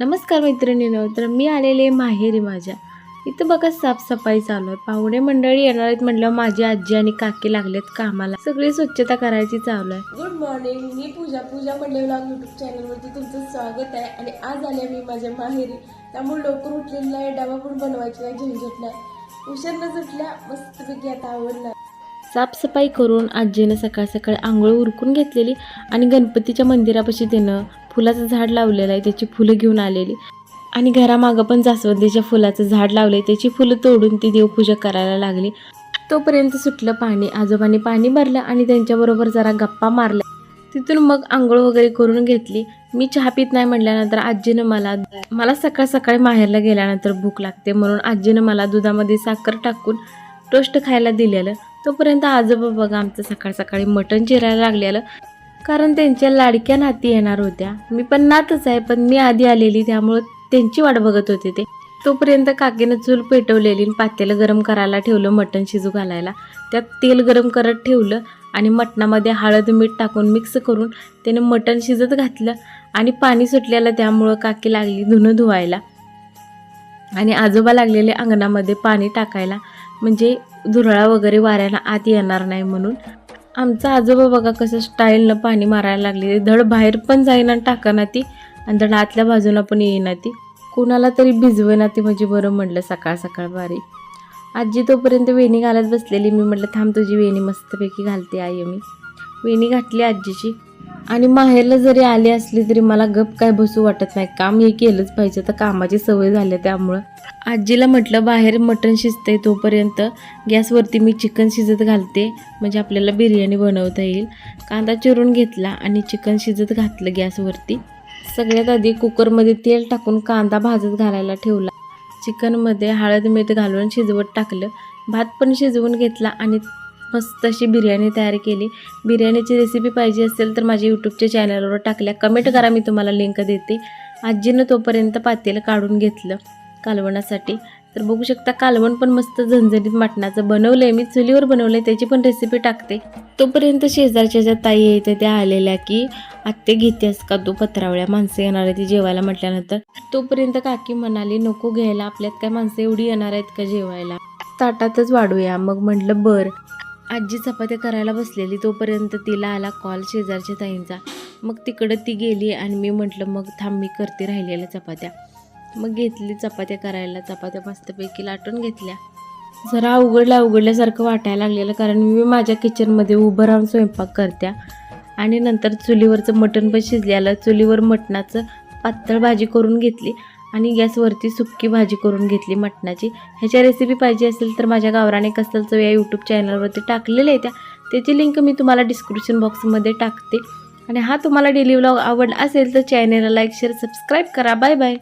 नमस्कार मैत्रिणींनो तर मी आलेले माहेरी माझ्या. इथं बघा साफसफाई चालू आहे. पाहुणे मंडळी येणार आहेत म्हटलं माझी आजी आणि काकी लागलेत कामाला. सगळी स्वच्छता करायची चालू आहे. गुड मॉर्निंग मी पूजा पूजा मंडळी ब्लॉग युट्यूब चॅनलवरती तुमचं स्वागत आहे. आणि आज आले मी माझ्या माहेरी. त्यामुळे लवकर उठलेलं आहे डबा पण बनवायची नाही झंझट नाही उशीर न सुटल्या मस्तपैकी आता आवडणार साफसफाई करून आजीनं सकाळ सकाळी आंघोळ उरकून घेतलेली आणि गणपतीच्या मंदिरापाशी त्यानं फुलाचं झाड लावलेलं आहे त्याची फुलं घेऊन आलेली. आणि घरामागं पण जास्वंदीच्या फुलाचं झाड लावलंय त्याची फुलं तोडून ती देवपूजा करायला लागली. तोपर्यंत सुटलं पाणी आजोबांनी पाणी भरलं आणि त्यांच्याबरोबर जरा गप्पा मारल्या. तिथून मग आंघोळ वगैरे करून घेतली. मी चहा पित नाही म्हटल्यानंतर आजीनं मला मला सकाळ सकाळी माहेरला गेल्यानंतर भूक लागते म्हणून आजीनं मला दुधामध्ये साखर टाकून टोस्ट खायला दिलेलं. तोपर्यंत आजोबा बघा आमचं सकाळ सकाळी मटण चिरायला लागलेलं. कारण त्यांच्या लाडक्या नाती येणार होत्या. मी पण नातच आहे पण मी आधी आलेली त्यामुळं त्यांची वाट बघत होते ते. तोपर्यंत काकीनं चूल पेटवलेली आणि पातेलं गरम करायला ठेवलं मटण शिजू घालायला. त्यात तेल गरम करत ठेवलं आणि मटणामध्ये हळद मीठ टाकून मिक्स करून त्याने मटण शिजत घातलं आणि पाणी सुटलेलं त्यामुळं काकी लागली धुणं धुवायला. आणि आजोबा लागलेले अंगणामध्ये पाणी टाकायला. म्हणजे धुरळा वगैरे वाऱ्याला आत येणार नाही म्हणून. आमचा आजोबा बघा कसं स्टाईलनं पाणी मारायला लागले. धड बाहेर पण जाईना टाकाना ती. आणि धड आतल्या बाजूला पण येईना ती. कुणाला तरी भिजवेना ती म्हणजे बरं म्हटलं सकाळ सकाळ बारी. आजी तोपर्यंत वेणी घालत बसलेली. मी म्हटलं थांब तुझी वेणी मस्तपैकी घालते आई मी. वेणी घातली आजीची. आणि माहेरला जरी आली असली तरी मला गप काय बसू वाटत नाही. काम हे केलंच पाहिजे. तर कामाची सवय झाली आहे त्यामुळं. आजीला म्हटलं बाहेर मटण शिजतंय तोपर्यंत गॅसवरती मी चिकन शिजत घालते. म्हणजे आपल्याला बिर्याणी बनवता येईल. कांदा चिरून घेतला आणि चिकन शिजत घातलं गॅसवरती. सगळ्यात आधी कुकरमध्ये तेल टाकून कांदा भाजत घालायला ठेवला. चिकनमध्ये हळद मीठ घालून शिजवत टाकलं. भात पण शिजवून घेतला आणि मस्त अशी बिर्याणी तयार केली. बिर्याणीची रेसिपी पाहिजे असेल तर माझ्या यूट्यूबच्या चॅनलवर टाकल्या. कमेंट करा मी तुम्हाला लिंक देते. आजीनं तोपर्यंत पातेलं काढून घेतलं कालवणासाठी. तर बघू शकता कालवण पण मस्त झणझणीत मटणाचं बनवलं आहे मी चुलीवर बनवलं आहे त्याची पण रेसिपी टाकते. तोपर्यंत शेजारच्या ज्या ताई येते त्या आलेल्या की आत्ते घेतेस का तू पत्रावळ्या माणसं येणार आहे ती जेवायला म्हटल्यानंतर. तोपर्यंत काकी म्हणाली नको घ्यायला आपल्यात काय माणसं एवढी येणार आहेत का जेवायला? ताटातच वाढूया. मग म्हटलं बरं. आजी चपात्या करायला बसलेली तोपर्यंत तिला आला कॉल शेजारच्या ताईंचा. मग तिकडं ती गेली आणि मी म्हटलं मग थांब मी करते राहिलेल्या चपात्या. मग घेतली चपात्या करायला. चपात्या मस्तपैकी लाटून घेतल्या. जरा अवघडल्या अवघडल्यासारखं वाटायला लागलेलं कारण मी माझ्या किचनमध्ये उभं राहून स्वयंपाक करत्या. आणि नंतर चुलीवरचं मटण पण शिजलेलं चुलीवर मटणाचं पातळ भाजी करून घेतली. आणि गॅसवरती सुक्की भाजी करून घेतली मटणाची. ह्याच्या रेसिपी पाहिजे असेल तर माझ्या गावराने कस्तलचं या यूट्यूब चॅनलवरती टाकलेल्या आहे त्या. त्याची लिंक मी तुम्हाला डिस्क्रिप्शन बॉक्समध्ये टाकते. आणि हा तुम्हाला डेली व्लॉग आवडला असेल तर चॅनलला लाईक शेअर सबस्क्राईब करा. Bye bye